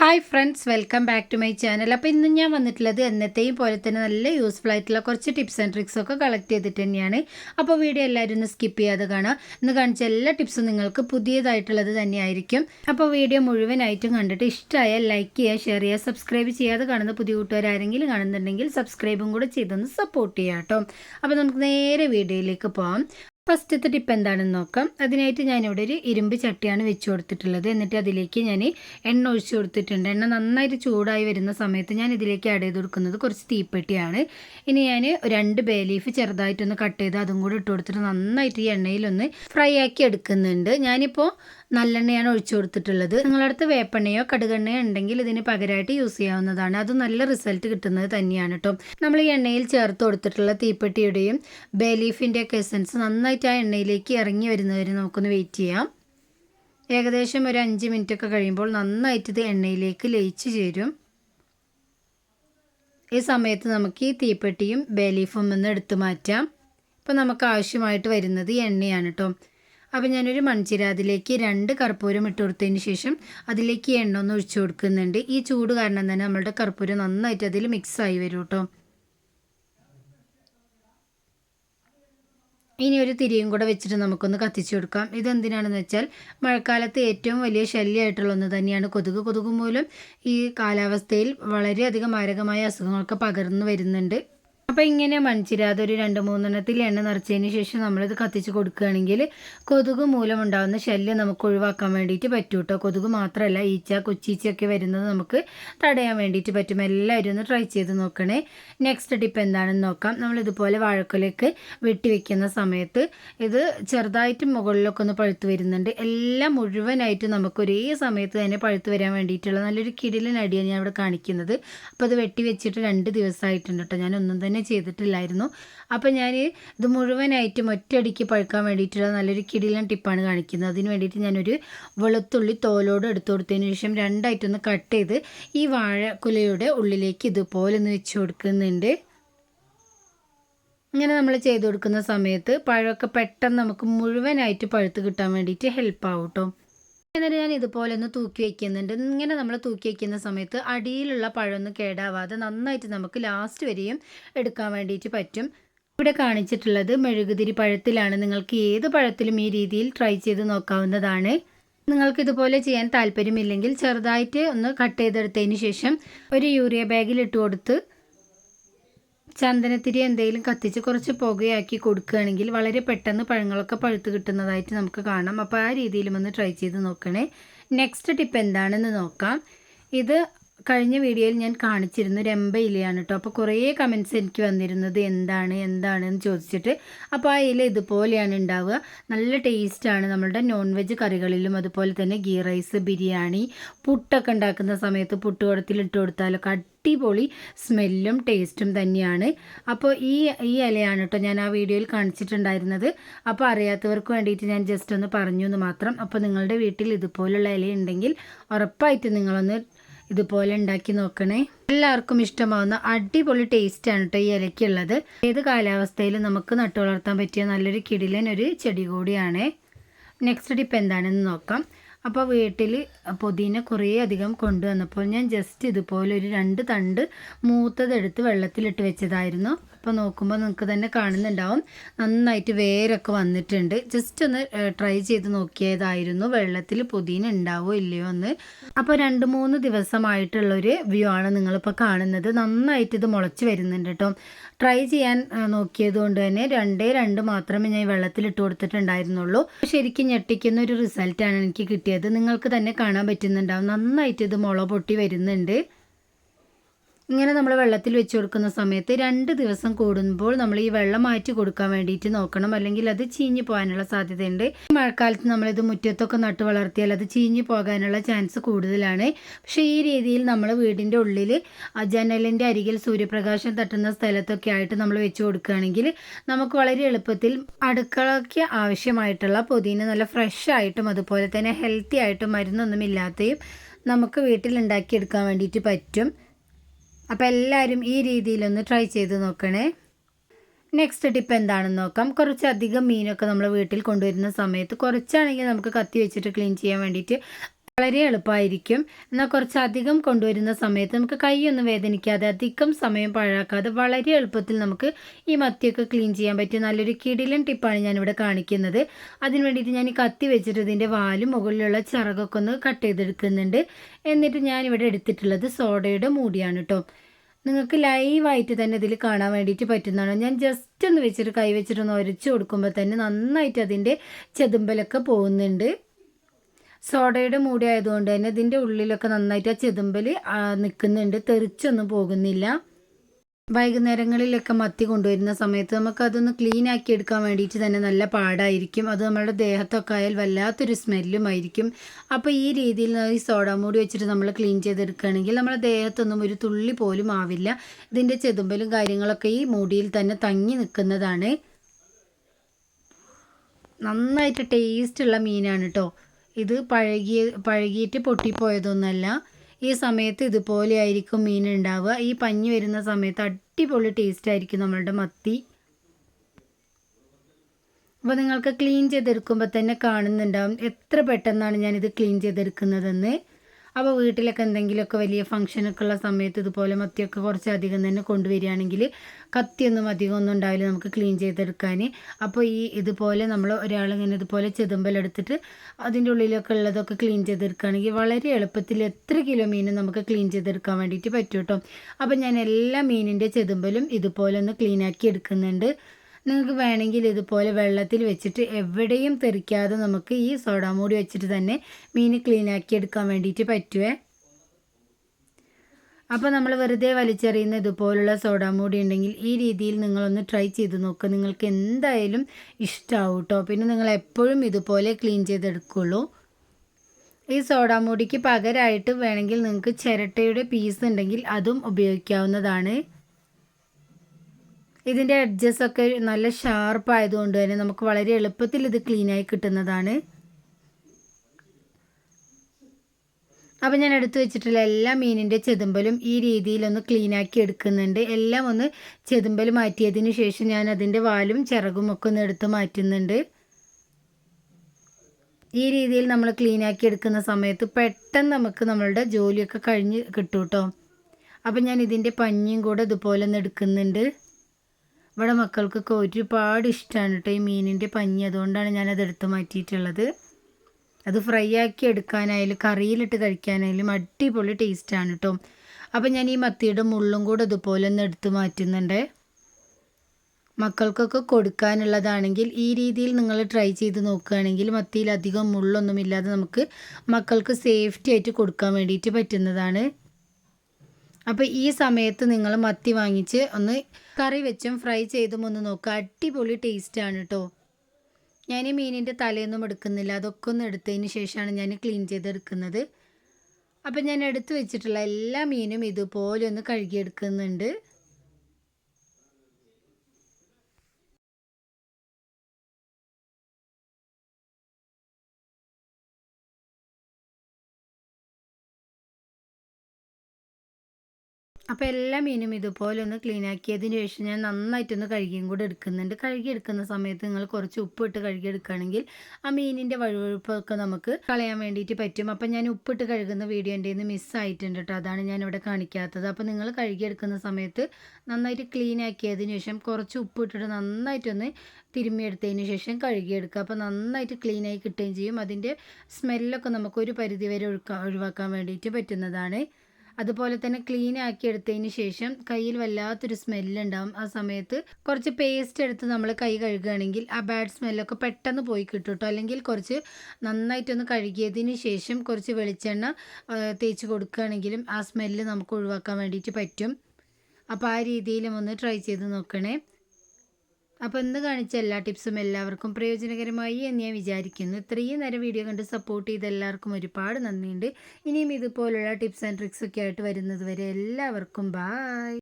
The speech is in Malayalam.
Hi friends welcome back to my channel അപ്പോൾ ഇന്ന് ഞാൻ വന്നിട്ടുള്ളത് എന്നത്തെയും പോലെ തന്നെ നല്ല യൂസ്ഫുൾ ആയിട്ടുള്ള കുറച്ച് ടിപ്സ് ആൻഡ് ട്രിക്സ് ഒക്കെ കളക്ട് ചെയ്തിട്ട് തന്നെയാണ്. അപ്പോൾ വീഡിയോ എല്ലാവരും ഒന്ന് സ്കിപ്പ് ചെയ്യാതെ കാണാം ഇന്ന് കാണിച്ച എല്ലാ ടിപ്സും നിങ്ങൾക്ക് പുതിയതായിട്ടുള്ളത് തന്നെയായിരിക്കും. അപ്പോൾ വീഡിയോ മുഴുവനായിട്ടും കണ്ടിട്ട് ഇഷ്ടമായാൽ ലൈക്ക് ചെയ്യുക ഷെയർ ചെയ്യുക സബ്സ്ക്രൈബ് ചെയ്യാതെ കാണുന്ന പുതിയ കൂട്ടുകാരെങ്കിലും കാണുന്നുണ്ടെങ്കിൽ സബ്സ്ക്രൈബും കൂടെ ചെയ്തൊന്ന് സപ്പോർട്ട് ചെയ്യാം കേട്ടോ. അപ്പോൾ നമുക്ക് നേരെ വീഡിയോയിലേക്ക് പോകാം ഫസ്റ്റത്തെ ടിപ്പ് എന്താണെന്ന് നോക്കാം. അതിനായിട്ട് ഞാനിവിടെ ഒരു ഇരുമ്പ് ചട്ടിയാണ് വെച്ച് കൊടുത്തിട്ടുള്ളത്. എന്നിട്ട് അതിലേക്ക് ഞാൻ എണ്ണ ഒഴിച്ച് കൊടുത്തിട്ടുണ്ട്. എണ്ണ നന്നായിട്ട് ചൂടായി വരുന്ന സമയത്ത് ഞാൻ ഇതിലേക്ക് ആഡ് ചെയ്ത് കൊടുക്കുന്നത് കുറച്ച് തീപ്പെട്ടിയാണ്. ഇനി ഞാൻ രണ്ട് ബേ ലീഫ് ചെറുതായിട്ടൊന്ന് കട്ട് ചെയ്ത് അതും കൂടി ഇട്ട് കൊടുത്തിട്ട് നന്നായിട്ട് ഈ എണ്ണയിലൊന്ന് ഫ്രൈ ആക്കി എടുക്കുന്നുണ്ട്. ഞാനിപ്പോൾ നല്ലെണ്ണയാണ് ഒഴിച്ചു കൊടുത്തിട്ടുള്ളത്. നിങ്ങളടുത്ത് വേപ്പെണ്ണയോ കടുകെണ്ണയോ ഉണ്ടെങ്കിൽ ഇതിന് പകരമായിട്ട് യൂസ് ചെയ്യാവുന്നതാണ്. അത് നല്ല റിസൾട്ട് കിട്ടുന്നത് തന്നെയാണ് കേട്ടോ നമ്മൾ ഈ എണ്ണയിൽ ചേർത്ത് കൊടുത്തിട്ടുള്ള തീപ്പെട്ടിയുടെയും ബേലീഫിന്റെ ഒക്കെ എസൻസ് നന്നായിട്ട് ആ എണ്ണയിലേക്ക് ഇറങ്ങി വരുന്നവരെ നമുക്കൊന്ന് വെയിറ്റ് ചെയ്യാം. ഏകദേശം ഒരു അഞ്ച് മിനിറ്റ് ഒക്കെ കഴിയുമ്പോൾ നന്നായിട്ട് ഇത് എണ്ണയിലേക്ക് ലയിച്ച് ചേരും. ഈ സമയത്ത് നമുക്ക് ഈ തീപ്പെട്ടിയും ബേലീഫും ഒന്ന് എടുത്തു മാറ്റാം. ഇപ്പോൾ നമുക്ക് ആവശ്യമായിട്ട് വരുന്നത് എണ്ണയാണ് കേട്ടോ അപ്പോൾ ഞാനൊരു മൺചിര അതിലേക്ക് രണ്ട് കർപ്പൂരം ഇട്ട് കൊടുത്തതിന് ശേഷം അതിലേക്ക് എണ്ണ ഒന്ന് ഒഴിച്ചു കൊടുക്കുന്നുണ്ട്. ഈ ചൂട് കാരണം തന്നെ നമ്മളുടെ കർപ്പൂരം നന്നായിട്ട് അതിൽ മിക്സായി വരും കേട്ടോ ഇനി ഒരു തിരിയും കൂടെ വെച്ചിട്ട് നമുക്കൊന്ന് കത്തിച്ചു കൊടുക്കാം. ഇതെന്തിനാണെന്ന് വെച്ചാൽ മഴക്കാലത്ത് ഏറ്റവും വലിയ ശല്യമായിട്ടുള്ള ഒന്ന് തന്നെയാണ് കൊതുക്. കൊതുക് മൂലം ഈ കാലാവസ്ഥയിൽ വളരെയധികം മാരകമായ അസുഖങ്ങളൊക്കെ പകർന്നു വരുന്നുണ്ട്. അപ്പോൾ ഇങ്ങനെ മൺചിരാതെ ഒരു രണ്ട് മൂന്നെണ്ണത്തിൽ എണ്ണ നിറച്ചതിന് ശേഷം നമ്മളിത് കത്തിച്ച് കൊടുക്കുകയാണെങ്കിൽ കൊതുക് മൂലമുണ്ടാകുന്ന ശല്യം നമുക്ക് ഒഴിവാക്കാൻ വേണ്ടിയിട്ട് പറ്റും കേട്ടോ കൊതുക് മാത്രമല്ല ഈച്ച കൊച്ചീച്ചയൊക്കെ വരുന്നത് നമുക്ക് തടയാൻ വേണ്ടിയിട്ട് പറ്റും. എല്ലാവരും ഒന്ന് ട്രൈ ചെയ്ത് നോക്കണേ. നെക്സ്റ്റ് ടിപ്പ് എന്താണെന്ന് നോക്കാം. നമ്മൾ ഇതുപോലെ വാഴക്കൊലയ്ക്ക് വെട്ടി വെക്കുന്ന സമയത്ത് ഇത് ചെറുതായിട്ട് മുകളിലൊക്കെ ഒന്ന് പഴുത്തു വരുന്നുണ്ട്. എല്ലാം മുഴുവനായിട്ട് നമുക്ക് ഒരേ സമയത്ത് തന്നെ പഴുത്ത് വരാൻ വേണ്ടിയിട്ടുള്ള നല്ലൊരു കിടിലൻ അടിയാണ് ഞാൻ ഇവിടെ കാണിക്കുന്നത്. അപ്പോൾ അത് വെട്ടി വെച്ചിട്ട് രണ്ട് ദിവസമായിട്ടുണ്ട് കേട്ടോ. ഞാനൊന്നും ഒന്നും തന്നെ ചെയ്തിട്ടില്ലായിരുന്നു. അപ്പോൾ ഞാൻ ഇത് മുഴുവനായിട്ടും ഒറ്റയടിക്ക് പഴുക്കാൻ വേണ്ടിയിട്ടുള്ള നല്ലൊരു കിടിലൻ ടിപ്പാണ് കാണിക്കുന്നത്. അതിന് വേണ്ടിയിട്ട് ഞാനൊരു വെളുത്തുള്ളി തോലോട് എടുത്തു കൊടുത്തതിന് ശേഷം രണ്ടായിട്ടൊന്ന് കട്ട് ചെയ്ത് ഈ വാഴക്കുലയുടെ ഉള്ളിലേക്ക് ഇതുപോലെ ഒന്ന് വെച്ച് കൊടുക്കുന്നുണ്ട്. ഇങ്ങനെ നമ്മൾ ചെയ്ത് കൊടുക്കുന്ന സമയത്ത് പഴമൊക്കെ പെട്ടെന്ന് നമുക്ക് മുഴുവനായിട്ട് പഴുത്ത് കിട്ടാൻ വേണ്ടിയിട്ട് ഹെൽപ്പ് ആവും കേട്ടോ എന്നിട്ട് ഞാൻ ഇതുപോലെ ഒന്ന് തൂക്കി വയ്ക്കുന്നുണ്ട് ഇങ്ങനെ നമ്മൾ തൂക്കി വയ്ക്കുന്ന സമയത്ത് അടിയിലുള്ള പഴമൊന്നും കേടാവാതെ നന്നായിട്ട് നമുക്ക് ലാസ്റ്റ് വരെയും എടുക്കാൻ വേണ്ടിയിട്ട് പറ്റും. ഇവിടെ കാണിച്ചിട്ടുള്ളത് മെഴുകുതിരി പഴത്തിലാണ്. നിങ്ങൾക്ക് ഏത് പഴത്തിലും ഈ രീതിയിൽ ട്രൈ ചെയ്ത് നോക്കാവുന്നതാണ്. നിങ്ങൾക്ക് ഇതുപോലെ ചെയ്യാൻ താല്പര്യമില്ലെങ്കിൽ ചെറുതായിട്ട് ഒന്ന് കട്ട് ചെയ്തെടുത്തതിന് ശേഷം ഒരു യൂറിയ ബാഗിൽ ഇട്ട് കൊടുത്ത് ചന്ദനത്തിരി എന്തെങ്കിലും കത്തിച്ച് കുറച്ച് പുകയാക്കി കൊടുക്കുകയാണെങ്കിൽ വളരെ പെട്ടെന്ന് പഴങ്ങളൊക്കെ പഴുത്ത് കിട്ടുന്നതായിട്ട് നമുക്ക് കാണാം. അപ്പോൾ ആ രീതിയിലും ഒന്ന് ട്രൈ ചെയ്ത് നോക്കണേ. നെക്സ്റ്റ് ടിപ്പ് എന്താണെന്ന് നോക്കാം. ഇത് കഴിഞ്ഞ വീഡിയോയിൽ ഞാൻ കാണിച്ചിരുന്നു രമ്പ ഇലയാണ് കേട്ടോ അപ്പോൾ കുറേ കമൻസ് എനിക്ക് വന്നിരുന്നത് എന്താണ് എന്താണ് എന്ന് ചോദിച്ചിട്ട്. അപ്പോൾ ആ ഇല ഇതുപോലെയാണ് ഉണ്ടാവുക നല്ല ടേസ്റ്റാണ് നമ്മളുടെ നോൺ വെജ് കറികളിലും അതുപോലെ തന്നെ ഗീ റൈസ് ബിരിയാണി പുട്ടൊക്കെ ഉണ്ടാക്കുന്ന സമയത്ത് പുട്ടുകുടത്തിൽ ഇട്ട് കൊടുത്താലൊക്കെ അടിപൊളി സ്മെല്ലും ടേസ്റ്റും തന്നെയാണ്. അപ്പോൾ ഈ ഈ ഇലയാണ് കേട്ടോ ഞാൻ ആ വീഡിയോയിൽ കാണിച്ചിട്ടുണ്ടായിരുന്നത്. അപ്പോൾ അറിയാത്തവർക്ക് വേണ്ടിയിട്ട് ഞാൻ ജസ്റ്റ് ഒന്ന് പറഞ്ഞു എന്ന് മാത്രം. അപ്പോൾ നിങ്ങളുടെ വീട്ടിൽ ഇതുപോലുള്ള ഇല ഉണ്ടെങ്കിൽ ഉറപ്പായിട്ട് നിങ്ങളൊന്ന് ഇതുപോലെ ഉണ്ടാക്കി നോക്കണേ. എല്ലാവർക്കും ഇഷ്ടമാവുന്ന അടിപൊളി ടേസ്റ്റാണ് കേട്ടോ ഈ ഇലയ്ക്കുള്ളത്. ഏത് കാലാവസ്ഥയിലും നമുക്ക് നട്ടു വളർത്താൻ പറ്റിയ നല്ലൊരു കിടിലൻ ഒരു ചെടി കൂടിയാണ്. നെക്സ്റ്റ് ടിപ്പ് എന്താണെന്ന് നോക്കാം. അപ്പോൾ വീട്ടിൽ പുതിന കുറേ അധികം കൊണ്ടുവന്നപ്പോൾ ഞാൻ ജസ്റ്റ് ഇതുപോലെ ഒരു രണ്ട് തണ്ട് മൂത്തതെടുത്ത് വെള്ളത്തിലിട്ട് വെച്ചതായിരുന്നു. അപ്പോൾ നോക്കുമ്പോൾ നിങ്ങൾക്ക് തന്നെ കാണുന്നുണ്ടാവും. നന്നായിട്ട് വേരൊക്കെ വന്നിട്ടുണ്ട്. ജസ്റ്റ് ഒന്ന് ട്രൈ ചെയ്ത് നോക്കിയതായിരുന്നു. വെള്ളത്തിൽ പുതിന ഉണ്ടാവോ ഇല്ലയോ എന്ന്. അപ്പോൾ രണ്ട് മൂന്ന് ദിവസമായിട്ടുള്ളൊരു വ്യൂ ആണ് നിങ്ങളിപ്പോൾ കാണുന്നത്. നന്നായിട്ട് ഇത് മുളച്ച് വരുന്നുണ്ട് കേട്ടോ ട്രൈ ചെയ്യാൻ നോക്കിയത് കൊണ്ട് തന്നെ രണ്ടേ രണ്ട് മാത്രമേ ഞാൻ വെള്ളത്തിൽ ഇട്ട് കൊടുത്തിട്ടുണ്ടായിരുന്നുള്ളൂ. ശരിക്കും ഞെട്ടിക്കുന്ന ഒരു റിസൾട്ടാണ് എനിക്ക് കിട്ടിയത്. നിങ്ങൾക്ക് തന്നെ കാണാൻ പറ്റുന്നുണ്ടാവും. നന്നായിട്ട് ഇത് മുള പൊട്ടി വരുന്നുണ്ട്. ഇങ്ങനെ നമ്മൾ വെള്ളത്തിൽ വെച്ച് കൊടുക്കുന്ന സമയത്ത് രണ്ട് ദിവസം കൂടുമ്പോൾ നമ്മൾ ഈ വെള്ളം മാറ്റി കൊടുക്കാൻ വേണ്ടിയിട്ട് നോക്കണം. അല്ലെങ്കിൽ അത് ചീഞ്ഞു പോകാനുള്ള സാധ്യതയുണ്ട്. മഴക്കാലത്ത് നമ്മളിത് മുറ്റത്തൊക്കെ നട്ട് വളർത്തിയാൽ അത് ചീഞ്ഞു പോകാനുള്ള ചാൻസ് കൂടുതലാണ്. പക്ഷേ ഈ രീതിയിൽ നമ്മൾ വീടിന്റെ ഉള്ളിൽ ജനലിന്റെ അരികിൽ സൂര്യപ്രകാശം തട്ടുന്ന സ്ഥലത്തൊക്കെ ആയിട്ട് നമ്മൾ വെച്ച് കൊടുക്കുകയാണെങ്കിൽ നമുക്ക് വളരെ എളുപ്പത്തിൽ അടുക്കളയ്ക്ക് ആവശ്യമായിട്ടുള്ള പുതിന നല്ല ഫ്രഷ് ആയിട്ടും അതുപോലെ തന്നെ ഹെൽത്തി ആയിട്ടും മരുന്നൊന്നും ഇല്ലാത്തയും നമുക്ക് വീട്ടിൽ ഉണ്ടാക്കിയെടുക്കാൻ വേണ്ടിയിട്ട് പറ്റും. അപ്പോൾ എല്ലാവരും ഈ രീതിയിലൊന്ന് ട്രൈ ചെയ്ത് നോക്കണേ. നെക്സ്റ്റ് ടിപ്പ് എന്താണെന്ന് നോക്കാം. കുറച്ചധികം മീനൊക്കെ നമ്മൾ വീട്ടിൽ കൊണ്ടുവരുന്ന സമയത്ത് കുറച്ചാണെങ്കിൽ നമുക്ക് കത്തി വെച്ചിട്ട് ക്ലീൻ ചെയ്യാൻ വേണ്ടിയിട്ട് വളരെ എളുപ്പമായിരിക്കും. എന്നാൽ കുറച്ചധികം കൊണ്ടുവരുന്ന സമയത്ത് നമുക്ക് കൈയൊന്നും വേദനിക്കാതെ അധികം സമയം പാഴാക്കാതെ വളരെ എളുപ്പത്തിൽ നമുക്ക് ഈ മത്തിയൊക്കെ ക്ലീൻ ചെയ്യാൻ പറ്റിയ നല്ലൊരു കിടിലൻ ടിപ്പാണ് ഞാനിവിടെ കാണിക്കുന്നത്. അതിന് വേണ്ടിയിട്ട് ഞാൻ ഈ കത്തി വെച്ചിട്ട് ഇതിന്റെ വാലും മുകളിലുള്ള ചിറകൊക്കെ ഒന്ന് കട്ട് ചെയ്തെടുക്കുന്നുണ്ട്. എന്നിട്ട് ഞാനിവിടെ എടുത്തിട്ടുള്ളത് സോഡയുടെ മൂടിയാണ് കേട്ടോ നിങ്ങൾക്ക് ലൈവായിട്ട് തന്നെ ഇതിൽ കാണാൻ വേണ്ടിയിട്ട് പറ്റുന്നതാണ്. ഞാൻ ജസ്റ്റ് ഒന്ന് വെച്ചിട്ട് കൈ വെച്ചിട്ടൊന്ന് ഉരച്ച് കൊടുക്കുമ്പോൾ തന്നെ നന്നായിട്ട് അതിന്റെ ചെതുമ്പലൊക്കെ പോകുന്നുണ്ട്. സോഡയുടെ മൂടി ആയതുകൊണ്ട് തന്നെ ഇതിന്റെ ഉള്ളിലൊക്കെ നന്നായിട്ട് ആ ചെതുമ്പൽ നിൽക്കുന്നുണ്ട് തെറിച്ചൊന്നും പോകുന്നില്ല. വൈകുന്നേരങ്ങളിലൊക്കെ മത്തി കൊണ്ടുവരുന്ന സമയത്ത് നമുക്ക് അതൊന്ന് ക്ലീൻ ആക്കി എടുക്കാൻ വേണ്ടിയിട്ട് തന്നെ നല്ല പാടായിരിക്കും. അത് നമ്മുടെ ദേഹത്തൊക്കെ ആയാൽ വല്ലാത്തൊരു സ്മെല്ലും ആയിരിക്കും. അപ്പോൾ ഈ രീതിയിൽ ഈ സോഡ മൂടി വെച്ചിട്ട് നമ്മൾ ക്ലീൻ ചെയ്തെടുക്കുകയാണെങ്കിൽ നമ്മുടെ ദേഹത്തൊന്നും ഒരു തുള്ളി പോലും ആവില്ല. ഇതിന്റെ ചെതുമ്പലും കാര്യങ്ങളൊക്കെ ഈ മൂടിയിൽ തന്നെ തങ്ങി നിൽക്കുന്നതാണ്. നന്നായിട്ട് ടേസ്റ്റുള്ള മീനാണ് കേട്ടോ ഇത് പഴകിയ പഴകിയിട്ട് പൊട്ടിപ്പോയതൊന്നുമല്ല ഈ സമയത്ത് ഇതുപോലെ ആയിരിക്കും മീൻ ഉണ്ടാവുക. ഈ പഞ്ഞി വരുന്ന സമയത്ത് അടിപൊളി ടേസ്റ്റ് ആയിരിക്കും നമ്മളുടെ മത്തി. അപ്പോൾ നിങ്ങൾക്ക് ക്ലീൻ ചെയ്തെടുക്കുമ്പോൾ തന്നെ കാണുന്നുണ്ടാവും എത്ര പെട്ടെന്നാണ് ഞാനിത് ക്ലീൻ ചെയ്തെടുക്കുന്നതെന്ന്. അപ്പോൾ വീട്ടിലൊക്കെ എന്തെങ്കിലുമൊക്കെ വലിയ ഫംഗ്ഷനൊക്കെ ഉള്ള സമയത്ത് ഇതുപോലെ മത്തിയൊക്കെ കുറച്ച് അധികം തന്നെ കൊണ്ടുവരികയാണെങ്കിൽ കത്തിയൊന്നും അധികം ഒന്നും ഉണ്ടാവില്ല നമുക്ക് ക്ലീൻ ചെയ്തെടുക്കാൻ അപ്പോൾ ഈ ഇതുപോലെ നമ്മൾ ഒരാളിങ്ങനെ ഇതുപോലെ ചെതുമ്പലെടുത്തിട്ട് അതിന്റെ ഉള്ളിലൊക്കെ ഉള്ളതൊക്കെ ക്ലീൻ ചെയ്തെടുക്കുകയാണെങ്കിൽ വളരെ എളുപ്പത്തിൽ എത്ര കിലോ മീനും നമുക്ക് ക്ലീൻ ചെയ്തെടുക്കാൻ വേണ്ടിയിട്ട് പറ്റും കേട്ടോ. അപ്പോൾ ഞാൻ എല്ലാ മീനിന്റെ ചെതുമ്പലും ഇതുപോലെ ഒന്ന് ക്ലീനാക്കി എടുക്കുന്നുണ്ട്. നിങ്ങൾക്ക് വേണമെങ്കിൽ ഇതുപോലെ വെള്ളത്തിൽ വെച്ചിട്ട് എവിടെയും തെറിക്കാതെ നമുക്ക് ഈ സോഡാ മൂടി വെച്ചിട്ട് തന്നെ മീൻ ക്ലീൻ ആക്കി എടുക്കാൻ വേണ്ടിയിട്ട് പറ്റുമേ അപ്പോൾ നമ്മൾ വെറുതെ വലിച്ചെറിയുന്ന ഇതുപോലുള്ള സോഡാ മൂടി ഉണ്ടെങ്കിൽ ഈ രീതിയിൽ നിങ്ങളൊന്ന് ട്രൈ ചെയ്ത് നോക്കുക നിങ്ങൾക്ക് എന്തായാലും ഇഷ്ടമാവും കേട്ടോ പിന്നെ നിങ്ങൾ എപ്പോഴും ഇതുപോലെ ക്ലീൻ ചെയ്തെടുക്കുള്ളൂ. ഈ സോഡാ മൂടിക്ക് പകരമായിട്ട് വേണമെങ്കിൽ നിങ്ങൾക്ക് ചിരട്ടയുടെ പീസ് ഉണ്ടെങ്കിൽ അതും ഉപയോഗിക്കാവുന്നതാണ്. ഇതിന്റെ ഒക്കെ നല്ല ഷാർപ്പ് ആയതുകൊണ്ട് തന്നെ നമുക്ക് വളരെ എളുപ്പത്തിൽ ഇത് ക്ലീനായി കിട്ടുന്നതാണ്. അപ്പം ഞാൻ എടുത്തു വെച്ചിട്ടുള്ള എല്ലാ മീനിന്റെ ചെതുമ്പലും ഈ രീതിയിലൊന്ന് ക്ലീനാക്കി എടുക്കുന്നുണ്ട്. എല്ലാം ഒന്ന് ചെതുമ്പൽ മാറ്റിയതിന് ശേഷം ഞാൻ അതിന്റെ വാലും ചിറകും ഒക്കെ ഒന്ന് എടുത്ത് മാറ്റുന്നുണ്ട്. ഈ രീതിയിൽ നമ്മൾ ക്ലീനാക്കി എടുക്കുന്ന സമയത്ത് പെട്ടെന്ന് നമുക്ക് നമ്മളുടെ ജോലിയൊക്കെ കഴിഞ്ഞ് കിട്ടും കേട്ടോ അപ്പം ഞാൻ ഇതിന്റെ പഞ്ഞിയും കൂടെ ഇതുപോലെ ഒന്ന് എടുക്കുന്നുണ്ട്. ഇവിടെ മക്കൾക്കൊക്കെ ഒരുപാട് ഇഷ്ടമാണ് കേട്ടോ ഈ മീനിന്റെ പഞ്ഞി. അതുകൊണ്ടാണ് ഞാനത് എടുത്ത് മാറ്റിയിട്ടുള്ളത്. അത് ഫ്രൈ ആക്കി എടുക്കാനായാലും കറിയിലിട്ട് കഴിക്കാനായാലും അടിപൊളി ടേസ്റ്റാണ് കേട്ടോ അപ്പം ഞാൻ ഈ മത്തിയുടെ മുള്ളും കൂടെ ഇതുപോലെ ഒന്ന് എടുത്ത് മാറ്റുന്നുണ്ട്. മക്കൾക്കൊക്കെ കൊടുക്കാനുള്ളതാണെങ്കിൽ ഈ രീതിയിൽ നിങ്ങൾ ട്രൈ ചെയ്ത് നോക്കുകയാണെങ്കിൽ മത്തിയിൽ അധികം മുള്ളൊന്നുമില്ലാതെ നമുക്ക് മക്കൾക്ക് സേഫ്റ്റി ആയിട്ട് കൊടുക്കാൻ വേണ്ടിയിട്ട് പറ്റുന്നതാണ്. അപ്പോൾ ഈ സമയത്ത് നിങ്ങൾ മത്തി വാങ്ങിച്ച് ഒന്ന് കറി വെച്ചും ഫ്രൈ ചെയ്തും ഒന്ന് നോക്കുക അടിപൊളി ടേസ്റ്റ് ആണ് കേട്ടോ ഞാൻ ഈ മീനിന്റെ തലയൊന്നും എടുക്കുന്നില്ല. അതൊക്കെ ഒന്ന് എടുത്തതിന് ശേഷമാണ് ഞാൻ ക്ലീൻ ചെയ്തെടുക്കുന്നത്. അപ്പം ഞാൻ എടുത്തു വെച്ചിട്ടുള്ള എല്ലാ മീനും ഇതുപോലെ ഒന്ന് കഴുകിയെടുക്കുന്നുണ്ട്. അപ്പോൾ എല്ലാ മീനും ഇതുപോലെ ഒന്ന് ക്ലീൻ ആക്കിയതിന് ശേഷം ഞാൻ നന്നായിട്ടൊന്ന് കഴുകിയും കൂടെ എടുക്കുന്നുണ്ട്. കഴുകിയെടുക്കുന്ന സമയത്ത് നിങ്ങൾ കുറച്ച് ഉപ്പിട്ട് കഴുകിയെടുക്കുകയാണെങ്കിൽ ആ മീനിന്റെ വഴുവഴുപ്പൊക്കെ നമുക്ക് കളയാൻ വേണ്ടിയിട്ട് പറ്റും. അപ്പം ഞാൻ ഉപ്പിട്ട് കഴുകുന്ന വീഡിയോ എന്റെ നിന്ന് മിസ്സായിട്ടുണ്ട് കേട്ടോ അതാണ് ഞാൻ ഇവിടെ കാണിക്കാത്തത്. അപ്പോൾ നിങ്ങൾ കഴുകിയെടുക്കുന്ന സമയത്ത് നന്നായിട്ട് ക്ലീൻ ആക്കിയതിന് ശേഷം കുറച്ച് ഉപ്പിട്ടിട്ട് നന്നായിട്ടൊന്ന് തിരുമ്മിയെടുത്തതിന് ശേഷം കഴുകിയെടുക്കുക. അപ്പോൾ നന്നായിട്ട് ക്ലീനായി കിട്ടുകയും ചെയ്യും. അതിന്റെ സ്മെല്ലൊക്കെ നമുക്കൊരു പരിധി വരെ ഒഴിവാക്കാൻ വേണ്ടിയിട്ട് പറ്റുന്നതാണ്. അതുപോലെ തന്നെ ക്ലീൻ ആക്കി എടുത്തതിന് ശേഷം കയ്യിൽ വല്ലാത്തൊരു സ്മെല്ലുണ്ടാവും ആ സമയത്ത് കുറച്ച് പേസ്റ്റ് എടുത്ത് നമ്മൾ കൈ കഴുകുകയാണെങ്കിൽ ആ ബാഡ് സ്മെല്ലൊക്കെ പെട്ടെന്ന് പോയി കിട്ടും കേട്ടോ അല്ലെങ്കിൽ കുറച്ച് നന്നായിട്ടൊന്ന് കഴുകിയതിന് ശേഷം കുറച്ച് വെളിച്ചെണ്ണ തേച്ച് കൊടുക്കുകയാണെങ്കിലും ആ സ്മെല്ല് നമുക്ക് ഒഴിവാക്കാൻ വേണ്ടിയിട്ട് പറ്റും. അപ്പോൾ ആ രീതിയിലും ഒന്ന് ട്രൈ ചെയ്ത് നോക്കണേ. അപ്പോൾ ഇന്ന് കാണിച്ച എല്ലാ ടിപ്സും എല്ലാവർക്കും പ്രയോജനകരമായി എന്ന് ഞാൻ വിചാരിക്കുന്നു. ഇത്രയും നേരം വീഡിയോ കണ്ട് സപ്പോർട്ട് ചെയ്ത എല്ലാവർക്കും ഒരുപാട് നന്ദിയുണ്ട്. ഇനിയും ഇതുപോലുള്ള ടിപ്സ് ആൻഡ് ട്രിക്സ് ഒക്കെ ആയിട്ട് വരുന്നത് വരെ എല്ലാവർക്കും ബായ്